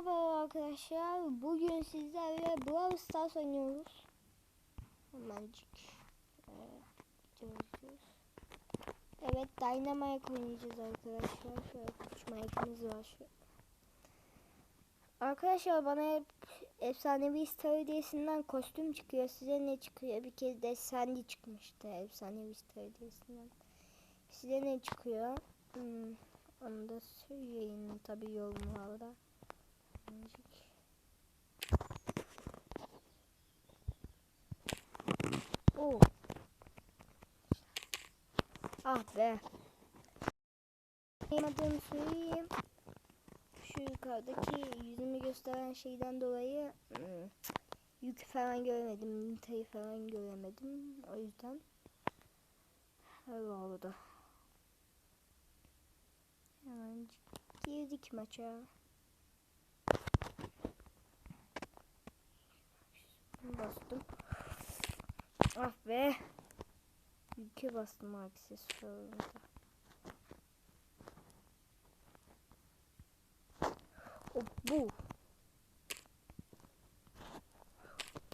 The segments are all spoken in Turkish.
Merhaba arkadaşlar. Bugün sizlerle Brawl Stars oynuyoruz. Hemencik. Evet. Evet, Dynamite oynayacağız arkadaşlar. Şöyle kuş mike'ımız var şu. Arkadaşlar bana hep efsanevi Star kostüm çıkıyor. Size ne çıkıyor? Bir kez de Sandy çıkmıştı efsanevi Star hediyesinden. Size ne çıkıyor? Hmm, onu da söyleyeyim tabii yorumlarda. Müzik. Oo. Ah be. Adımı söyleyeyim. Şu yukarıdaki yüzümü gösteren şeyden dolayı hmm, yük falan göremedim. Nita'yı falan göremedim. O yüzden öyle oldu. Hemen girdik maça. Bastım. Ah be. Yüke bastım aksesuarımda. O bu.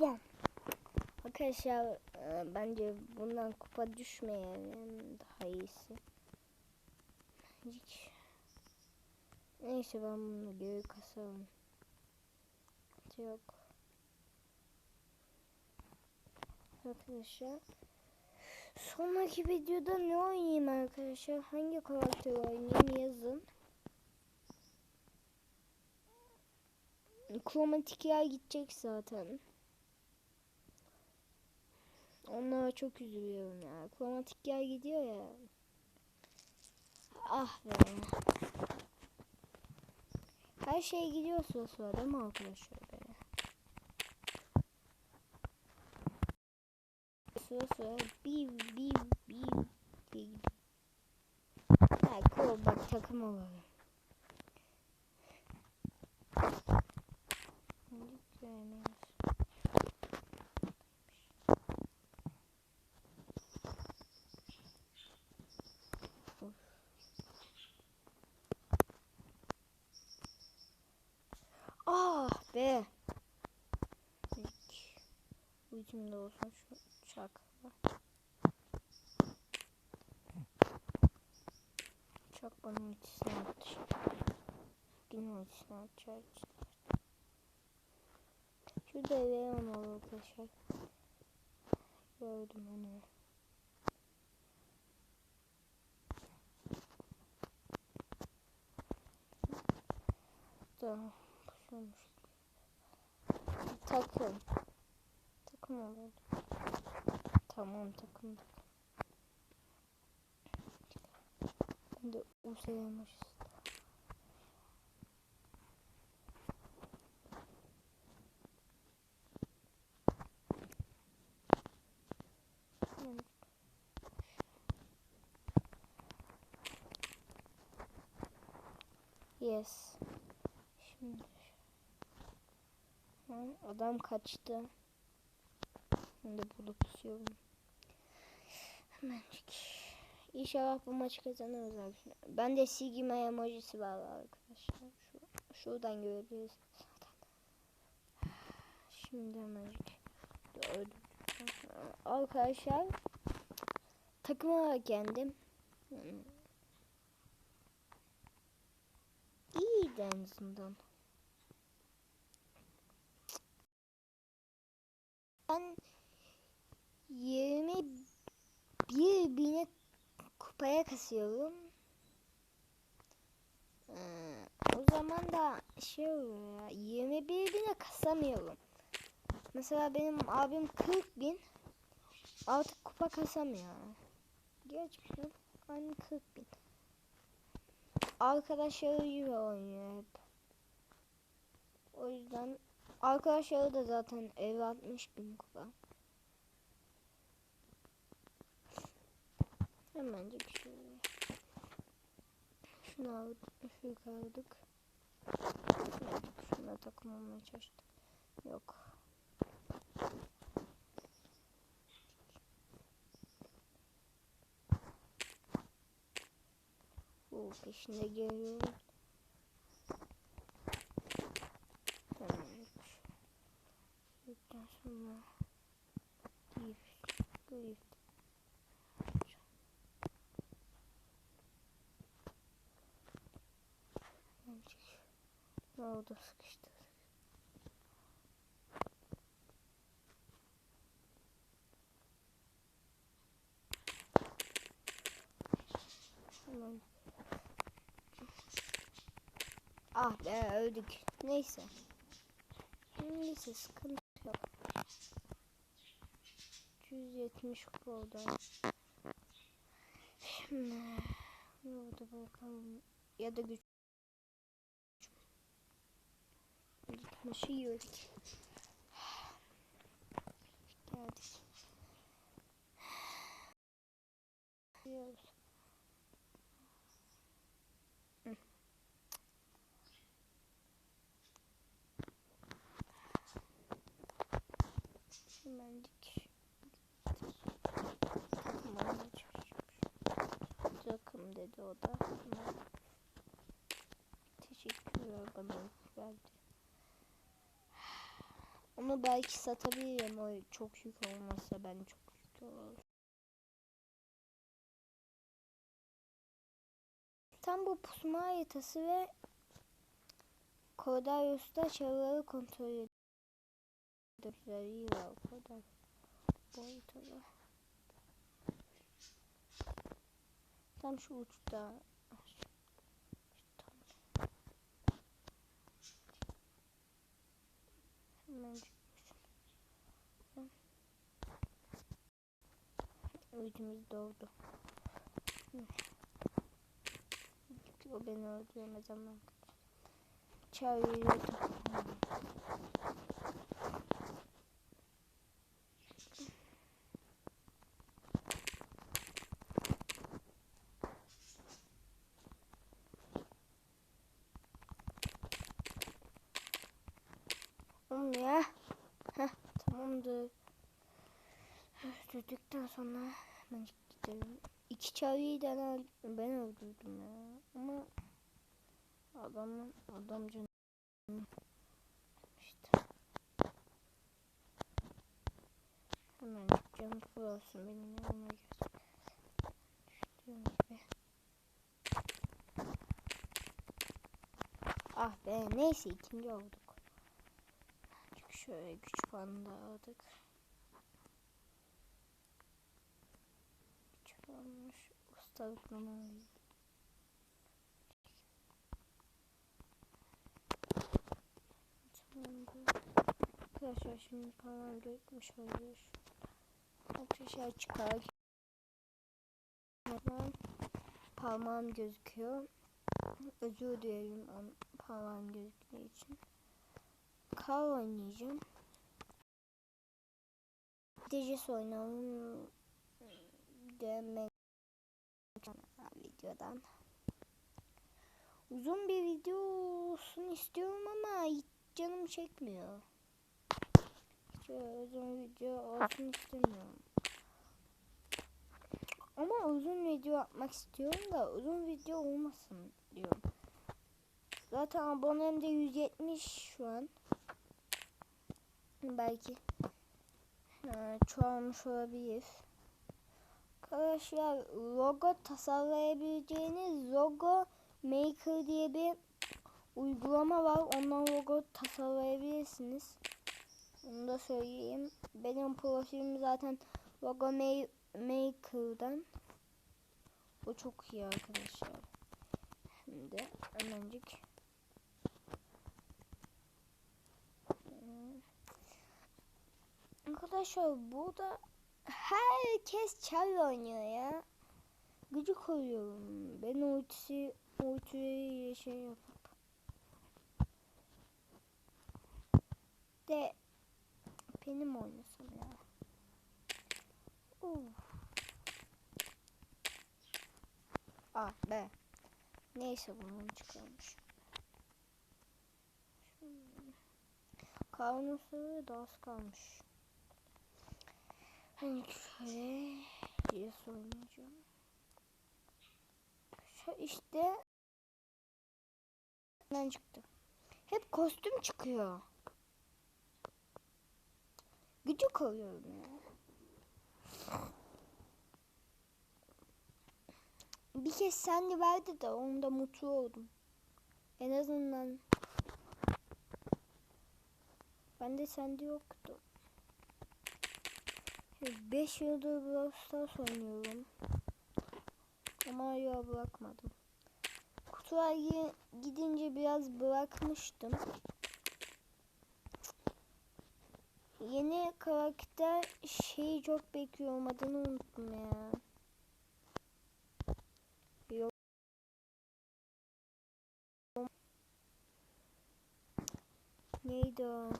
Bam. Arkadaşlar e, bence bundan kupa düşmeyelim daha iyisi. Hiç. Neyse ben bunu geri kasarım. Yok. Arkadaşlar. Sonraki videoda ne oynayayım arkadaşlar? Hangi karakteri oynayayım yazın. Kromatik yer gidecek zaten. Onlara çok üzülüyorum ya. Kromatik yer gidiyor ya. Ah be. Her şey gidiyor sıra sıra değil mi arkadaşlar? Sıra sıra bir bir bir bir. Ha cool bak takım olalım. Ah be. İlk ucumda olsun şu çakla. Çak bana ultisini attı şimdi. Yine ultisini atacak. Şurada eve olmalı arkadaşlar. Gördüm onu. Tamam. Takım. Takım olur. Tamam takım. Ben de uzaymış. Yes. Şimdi adam kaçtı. Şimdi bulup tutuyorum. Hemencik. İnşallah bu maçı kazanırız arkadaşlar. Ben de Sigma emojisi var arkadaşlar. Şu, şuradan görebiliriz. Şimdi hemencik. Arkadaşlar takıma kendim. İyi de en azından. Ben 21 bine kupaya kasıyorum. Ee, o zaman da şey oluyor ya 21 bine kasamıyorum. Mesela benim abim 40 bin artık kupa kasamıyor. Gerçekten aynı 40 bin. Arkadaşlarıyla oynuyor hep. O yüzden Arkadaşları da zaten ev 60 bin kupa. Hemence bir şey oluyor. Şunu aldık, şu kaldık. Şuna takılmamaya çalıştım. Yok. Bu peşinde geliyor. Tamamdır. Yükten sonra gift, gift. Ne oldu sıkıştı. Tamam. Ah be öldük. Neyse. Neyse sıkıntı yok. 170 oldu. Şimdi burada bakalım ya da güç Gitmişi yürüdük. Geldik. Gidiyoruz. Hı. Hemencik. Takım dedi o da. Teşekkürler bana verdi. Onu belki satabilirim o çok yük olmazsa ben çok yük olur. Tam bu pusma haritası ve Kodarius'ta çevreleri kontrol ediyor. İyi var kadar. Boyutu Tam şu uçta. Hemen Ödümüz doğdu. O beni öldüremez ama. Çağırıyor. Oğlum ya. Heh, tamamdır. Öldürdükten sonra hemen gidelim. İki çağrıyı da ben öldürdüm ya. Ama adamın adam canı işte. Hemen canım olsun benim yanıma gel. Düştüğüm gibi. Ah be neyse ikinci olduk. Çünkü şöyle güç puanı da aldık. Güç numarayı. Tamamdır. Arkadaşlar şimdi parmağım gözükmüş olabilir. Arkadaşlar çıkar. Parmağım gözüküyor. Özür dilerim parmağım gözüktüğü için. Kar oynayacağım. Dejes oynayalım demek videodan. Uzun bir video olsun istiyorum ama hiç canım çekmiyor. Hiç uzun video olsun istemiyorum. Ama uzun video atmak istiyorum da uzun video olmasın diyorum. Zaten abonem de 170 şu an. Belki ha, çoğalmış olabilir. Arkadaşlar logo tasarlayabileceğiniz logo maker diye bir uygulama var. Ondan logo tasarlayabilirsiniz. Onu da söyleyeyim. Benim profilim zaten logo maker'dan. O çok iyi arkadaşlar. Şimdi hemencik Arkadaşlar burada herkes çay oynuyor ya. Gıcık oluyorum. Ben ultisi ultiyi şey yapıp de benim oynasam ya. Uf. Ah be. Neyse bunu çıkarmış. Kanusu da az kalmış. Hani şöyle diye oynayacağım. Şu işte ben çıktı. Hep kostüm çıkıyor. Gıcık oluyorum ya. Bir kez sen verdi de onda mutlu oldum. En azından ben de sende yoktu. 5 yıldır Brawl Stars oynuyorum. Ama hala bırakmadım. Kutular gi- gidince biraz bırakmıştım. Yeni karakter şeyi çok bekliyorum adını unuttum ya. Neydi o?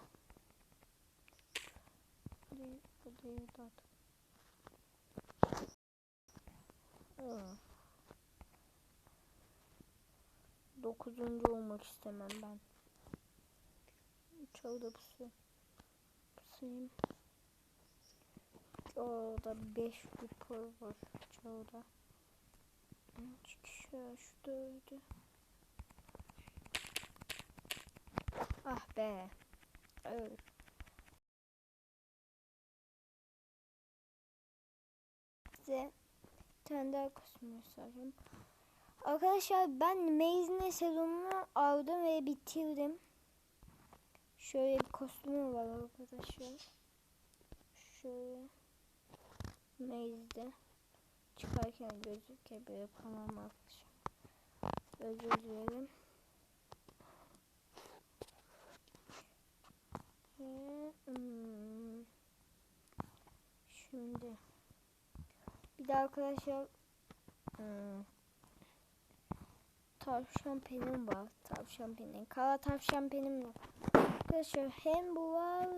Aa. Dokuzuncu olmak istemem ben. Çalda pusu. Pusayım. Orada beş kupa var çalda. Çıkışa şu dördü. Ah be. Evet. Size bir tane daha kostüm göstereceğim. Arkadaşlar ben Maze'nin sezonunu aldım ve bitirdim. Şöyle bir kostümü var arkadaşlar. Şöyle Maze'de çıkarken gözükebilir tamam arkadaşlar. Özür dilerim. Şimdi bir de arkadaşlar hmm, tavşan penim var. Tavşan penim. Kara tavşan penim yok. Arkadaşlar hem bu var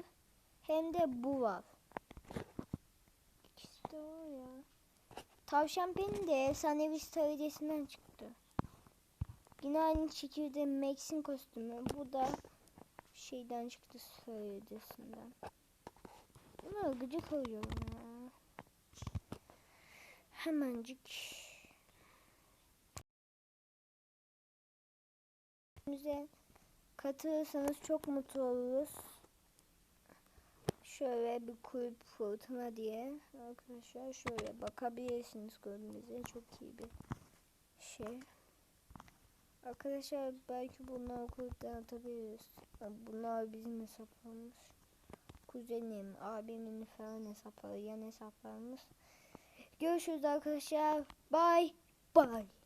hem de bu var. İkisi de var ya. Tavşan penim de efsanevi stratejinden çıktı. Yine aynı şekilde Max'in kostümü. Bu da şeyden çıktı stratejisinden. Buna gıcık oluyorum ya. Hemencik. Bize katılırsanız çok mutlu oluruz. Şöyle bir kulüp fırtına diye arkadaşlar şöyle bakabilirsiniz kulübümüze çok iyi bir şey. Arkadaşlar belki bunları kulüpten atabiliriz. Bunlar bizim hesaplarımız. Kuzenim, abimin falan hesapları, yan hesaplarımız. Görüşürüz arkadaşlar. Bye bye.